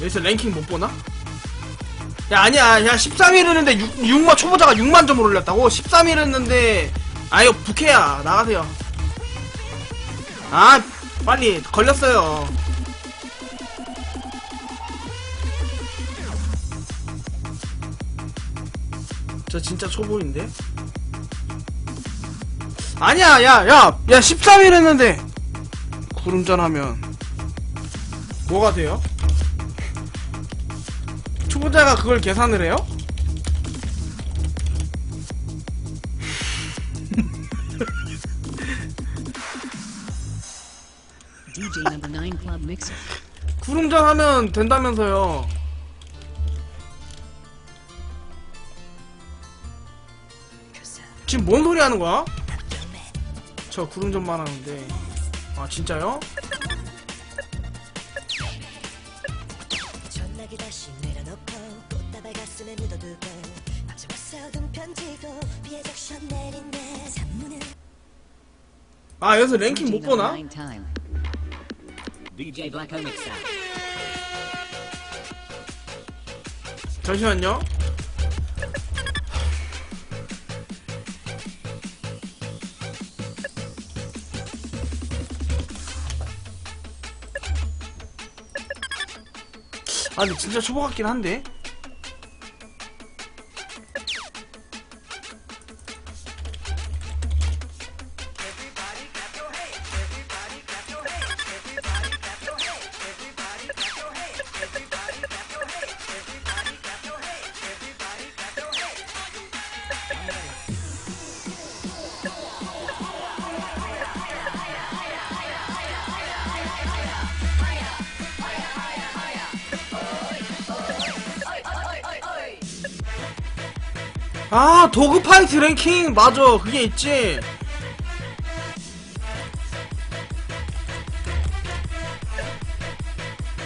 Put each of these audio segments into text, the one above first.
여기서 랭킹 못 보나? 야 아니야. 야 13일 했는데 6, 6만 초보자가 6만 점을 올렸다고? 13일 했는데 아 이거 부캐야. 나가세요. 아 빨리. 걸렸어요. 저 진짜 초보인데? 아니야. 야야야 야, 13일 했는데. 구름전 하면. 뭐가 돼요? 초보자가 그걸 계산을 해요? 구름전 하면 된다면서요. 지금 뭔 소리 하는 거야? 저 구름전만 하는데. 아, 진짜요? 아, 여기서 랭킹 못 보나? 잠시만요. 아, 근데 진짜 초보 같긴 한데. 아, 도그 파이트 랭킹! 맞아, 그게 있지.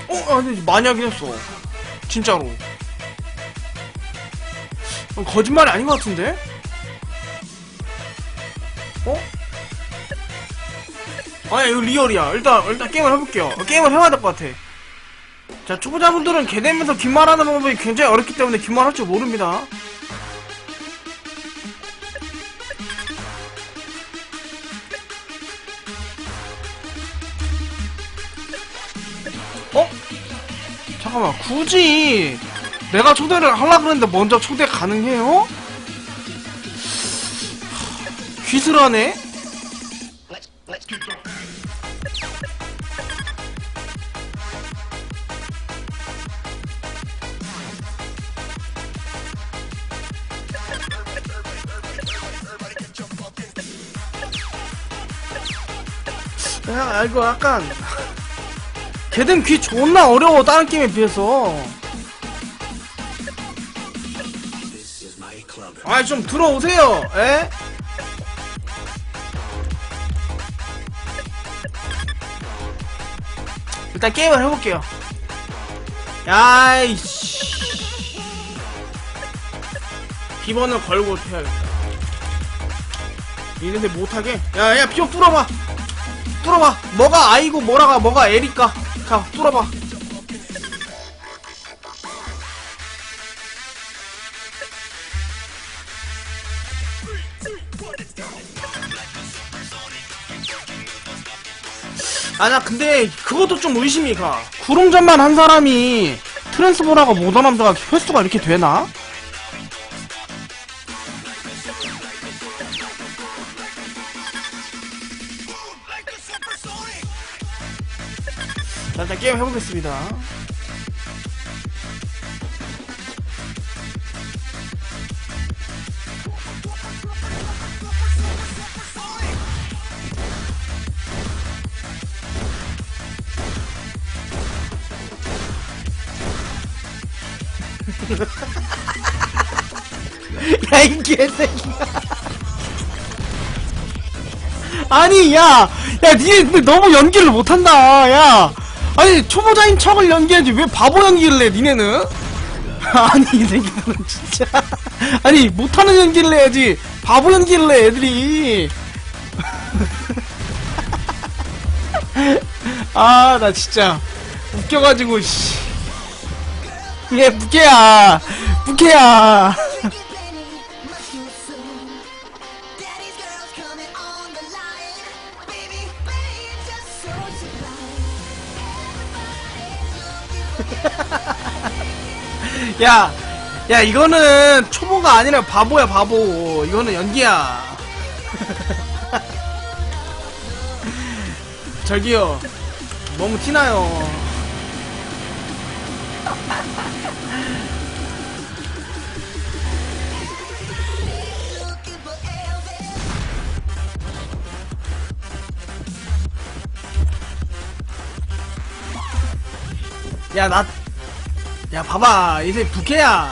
어, 아, 하긴 했어. 진짜로. 어, 거짓말이 아닌 것 같은데? 어? 아니, 이거 리얼이야. 일단, 일단 게임을 해볼게요. 어, 게임을 해봐야 될 것 같아. 자, 초보자분들은 개되면서 귓말하는 방법이 굉장히 어렵기 때문에 귓말할 줄 모릅니다. 굳이 내가 초대를 하려고 그랬는데 먼저 초대 가능해요? 야, 이거 약간 걔든 귀 존나 어려워 다른 게임에 비해서. 아이 좀 들어오세요 에? 일단 게임을 해볼게요. 야이씨. 비번을 걸고 해야겠다. 이런데 못하게? 야야 비번 뚫어봐. 뚫어봐. 뭐가 아이고 뭐라가 뭐가 에리까 자 뚫어봐 아나 근데 그것도 좀 의심이 가 구름전만 한 사람이 트랜스보라가 모던함자가 횟수가 이렇게 되나? 해보겠습니다 야, 이 개새끼야. 아니, 야, 야, 니네 너무 연기를 못한다, 야. 아니, 초보자인 척을 연기하지, 왜 바보 연기를 해, 니네는? 아니, 이 새끼들은 진짜. 아니, 못하는 연기를 해야지, 바보 연기를 해, 애들이. 아, 나 진짜. 웃겨가지고, 씨. 얘 부캐야 부캐야 야, 야, 이거는 초보가 아니라 바보야, 바보. 이거는 연기야. 저기요. 너무 티나요. 야, 나, 야, 봐봐. 이제 부캐야.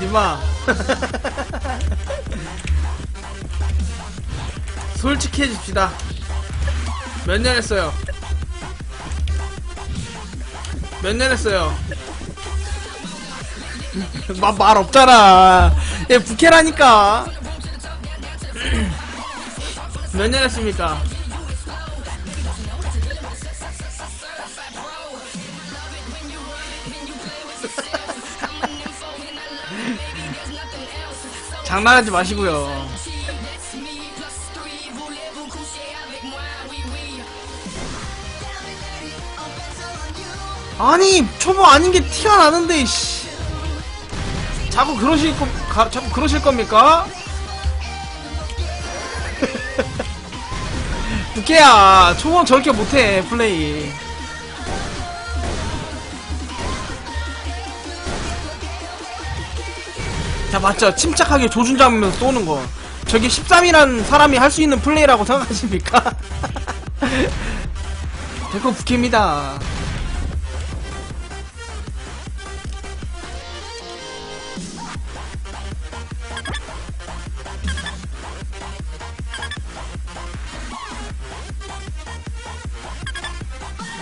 니마. 솔직히 해줍시다. 몇 년 했어요? 몇 년 했어요? 마, 말 없잖아. 얘 부캐라니까. 몇 년 했습니까? 장난하지 마시고요. 아니 초보 아닌 게 티가 나는데 씨. 자꾸 그러실 거 가, 자꾸 그러실 겁니까? 부캐야 초보는 저렇게 못해 플레이. 자 맞죠? 침착하게 조준 잡으면서 쏘는 거. 저게 13이라는 사람이 할 수 있는 플레이라고 생각하십니까? 데코 부캐입니다.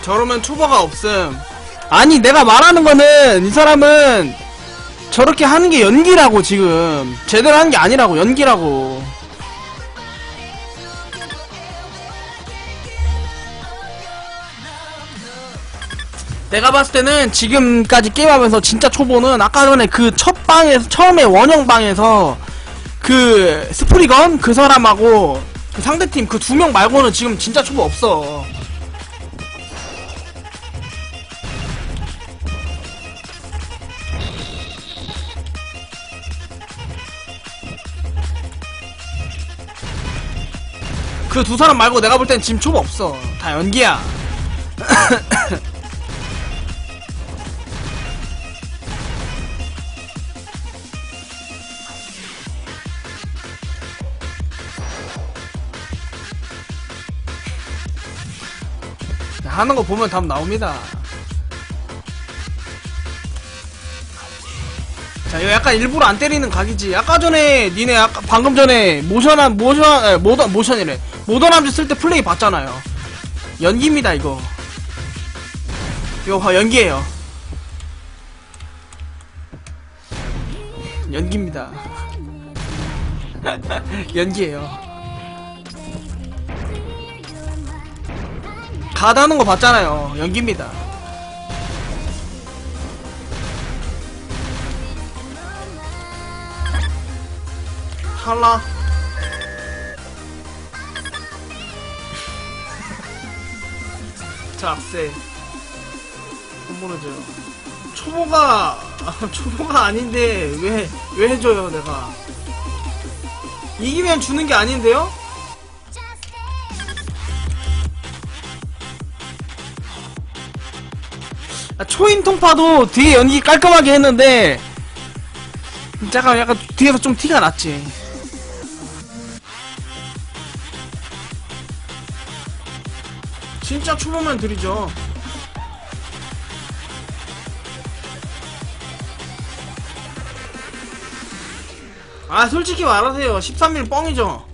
저러면 초보가 없음. 아니 내가 말하는 거는 이 사람은 저렇게 하는 게 연기라고 지금. 제대로 하는 게 아니라고 연기라고. 내가 봤을 때는 지금까지 게임하면서 진짜 초보는 아까 전에 그 첫 방에서 처음에 원형 방에서 그 스프리건 그 사람하고 그 상대팀 그 두 명 말고는 지금 진짜 초보 없어 그 두 사람 말고 내가 볼땐 초보 없어. 다 연기야. 하는 거 보면 답 나옵니다. 자, 이거 약간 일부러 안 때리는 각이지. 아까 전에, 니네 아까, 방금 전에, 모션한, 모션, 에, 모던, 모션이래. 모던 함즈 쓸 때 플레이 봤잖아요. 연기입니다, 이거. 이거 봐, 연기예요. 연기입니다. 연기예요. 가다는 거 봤잖아요. 연기입니다. 할라. 자, 악세. 선물해줘요. 초보가, 아, 초보가 아닌데, 왜, 왜 해줘요, 내가. 이기면 주는 게 아닌데요? 아, 초인 통파도 되게 연기 깔끔하게 했는데, 잠깐 약간 뒤에서 좀 티가 났지. 진짜 초보면 드리죠. 아 솔직히 말하세요. 13일 뻥이죠.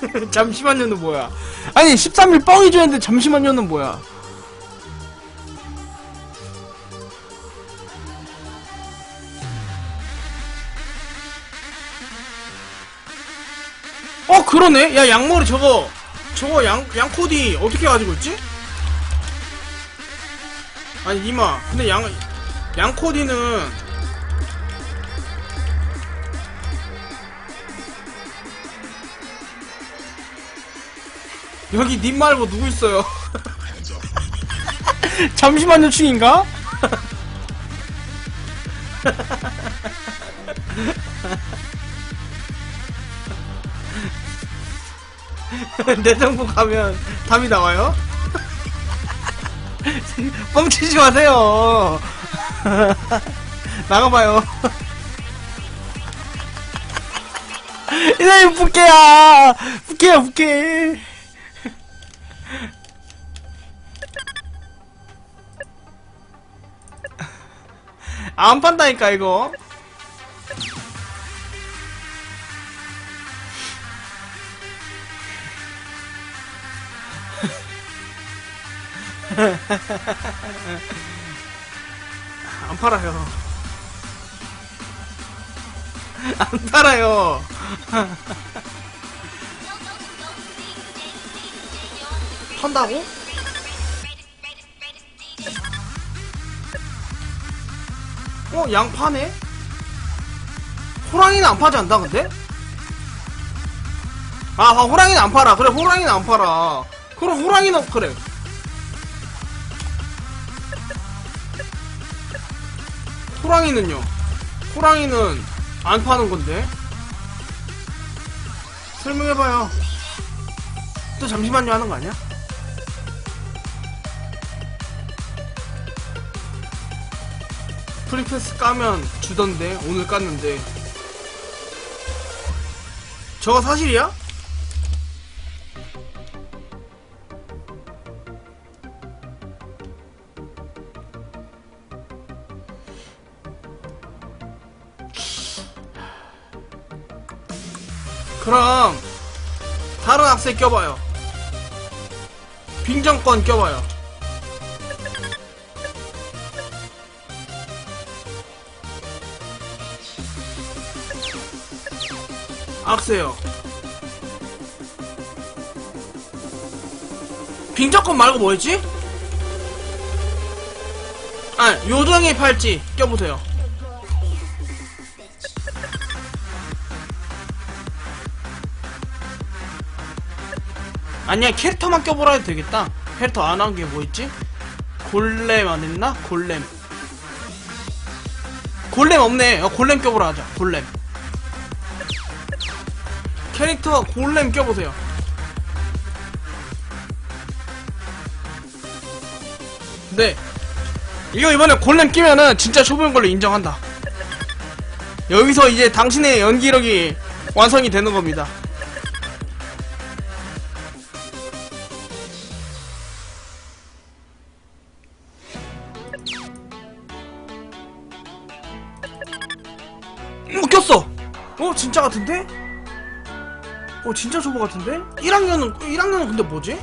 잠시만요는 뭐야? 아니 13일 뻥이죠 했는데 잠시만요는 뭐야? 어 그러네 야 양머리 저거 저거 양, 양코디 어떻게 가지고 있지? 아니 니마 근데 양 양코디는 여기 님 말고 누구 있어요? 잠시만요 충인가? 내 정보 가면 답이 나와요? 뻥치지 마세요. 나가봐요. 이놈 부캐야! 부캐야, 부캐! 안 판다니까, 이거. 안 팔아요. 안 팔아요. 판다고? 어, 양 파네? 호랑이는 안 파지 않다, 근데? 아, 아, 호랑이는 안 팔아. 그래, 호랑이는 안 팔아. 그럼 호랑이는, 그래. 호랑이는요? 호랑이는 안 파는 건데? 설명해봐요. 또 잠시만요 하는 거 아니야? 프리패스 까면 주던데 오늘 깠는데 저거 사실이야? 악세 껴봐요. 빙정권 껴봐요. 악세요. 빙정권 말고 뭐였지? 아 요정의 팔찌 껴보세요 아니야 캐릭터만 껴보라 해도 되겠다. 캐릭터 안 한 게 뭐 있지? 골렘 안 했나? 골렘. 골렘 없네. 어, 골렘 껴보라 하자. 골렘. 캐릭터 골렘 껴보세요. 네. 이거 이번에 골렘 끼면은 진짜 초보인 걸로 인정한다. 여기서 이제 당신의 연기력이 완성이 되는 겁니다 같은데? 어 진짜 초보 같은데? 1학년은 1학년은 근데 뭐지?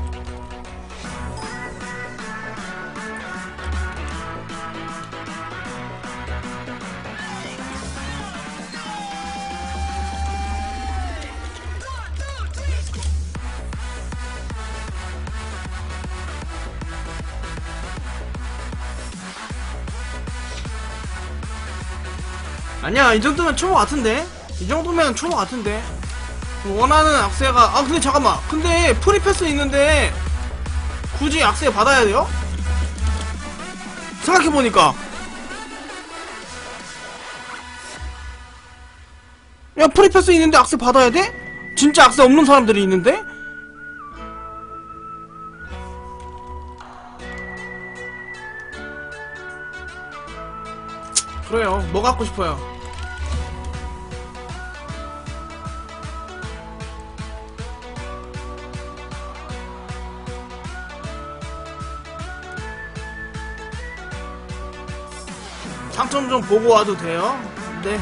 아니야 이 정도면 초보 같은데 이 정도면 초보 같은데 원하는 악세가 아 근데 잠깐만 근데 프리패스 있는데 굳이 악세 받아야 돼요? 생각해보니까 야 프리패스 있는데 악세 받아야 돼? 진짜 악세 없는 사람들이 있는데? 그래요 뭐 갖고 싶어요 상점 좀 보고 와도 돼요? 네.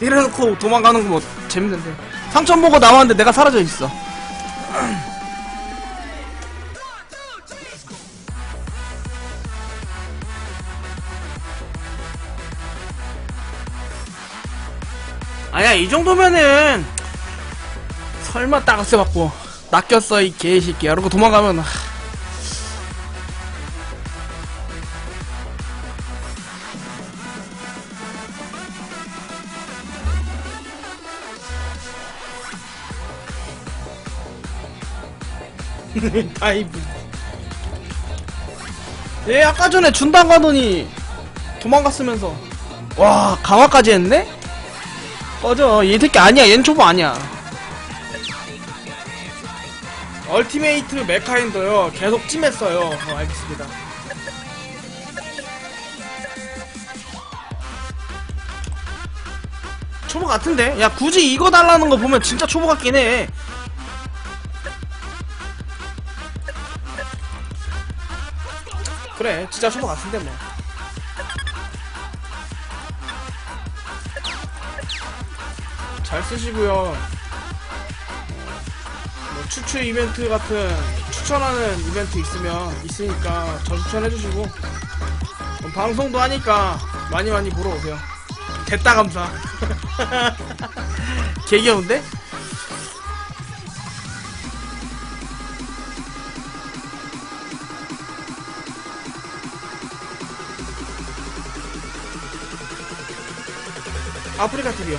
이래놓고 도망가는 거 뭐 재밌는데. 상점 보고 나왔는데 내가 사라져 있어. 아야 이 정도면은 설마 따가스 받고 낚였어 이 개새끼야 이러고 도망가면 하, 다이브 얘 아까 전에 준당 가더니 도망갔으면서. 와 강화까지 했네? 꺼져. 얘 새끼 아니야. 얜 초보 아니야. 얼티메이트 메카인도요. 계속 찜했어요. 어, 알겠습니다. 초보 같은데? 야 굳이 이거 달라는 거 보면 진짜 초보 같긴 해 그래 진짜 초보 같은데 뭐 잘 쓰시고요. 뭐 추추 이벤트 같은 추천하는 이벤트 있으면 있으니까 저 추천해 주시고 그럼 방송도 하니까 많이 많이 보러 오세요. 됐다 감사. 개 귀여운데? 아프리카 TV요.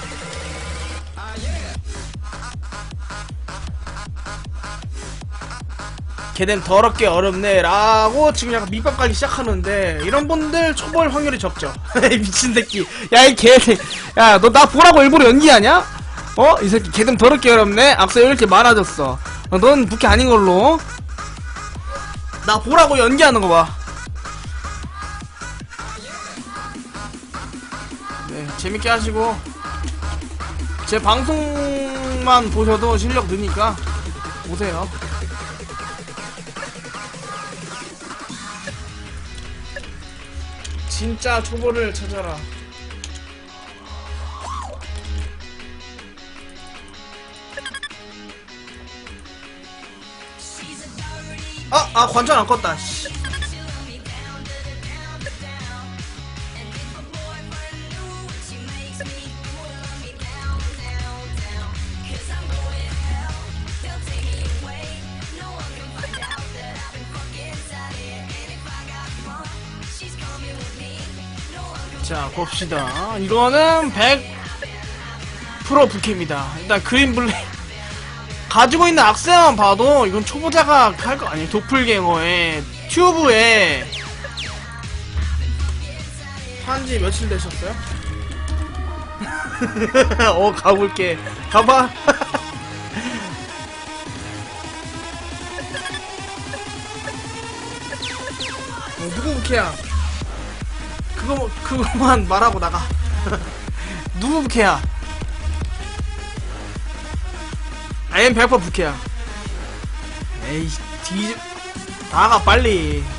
걔넨 더럽게 어렵네 라고 지금 약간 밑밥 깔기 시작하는데 이런 분들 초보일 확률이 적죠 미친 새끼 야 이 개 야 너 나 보라고 일부러 연기하냐? 어? 이 새끼 걔는 더럽게 어렵네 악서 이렇게 많아졌어 어, 넌 부캐 아닌 걸로 나 보라고 연기하는 거봐 재밌게 하시고 제 방송만 보셔도 실력 느니까 오세요 진짜 초보를 찾아라. 아, 아, 관전 안 껐다, 자, 봅시다. 이거는 100% 부캐입니다. 일단 그린 블랙. 가지고 있는 악세만 봐도 이건 초보자가 할 거 아니에요. 도플갱어에, 튜브에. 한지 며칠 되셨어요? 어, 가볼게. 가봐. 어, 누구 부캐야? 그거 그거만 말하고 나가. 누구 부캐야? 아엠 100% 부캐야. 에이 뒤 나가 빨리.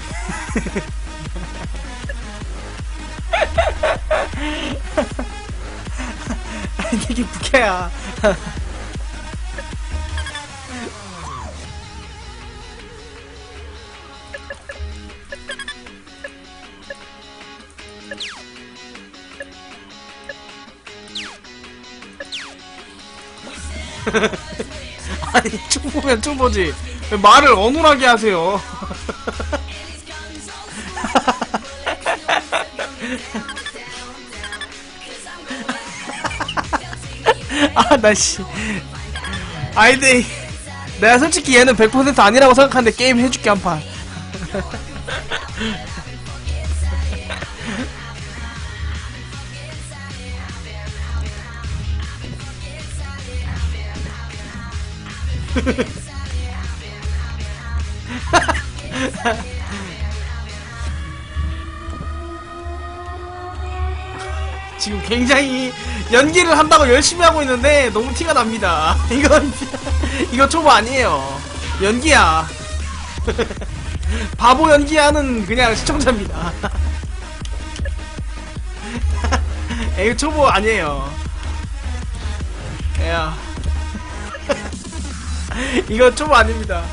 이게 부캐야. 아니 초보면 초보지. 왜 말을 어눌하게 하세요. 아나씨. 아이데 내가 솔직히 얘는 100% 아니라고 생각하는데 게임 해줄게 한판 지금 굉장히 연기를 한다고 열심히 하고 있는데 너무 티가 납니다. 이거 이거 초보 아니에요. 연기야. 바보 연기하는 그냥 시청자입니다. 이거 초보 아니에요. 야. 이거 초보 아닙니다.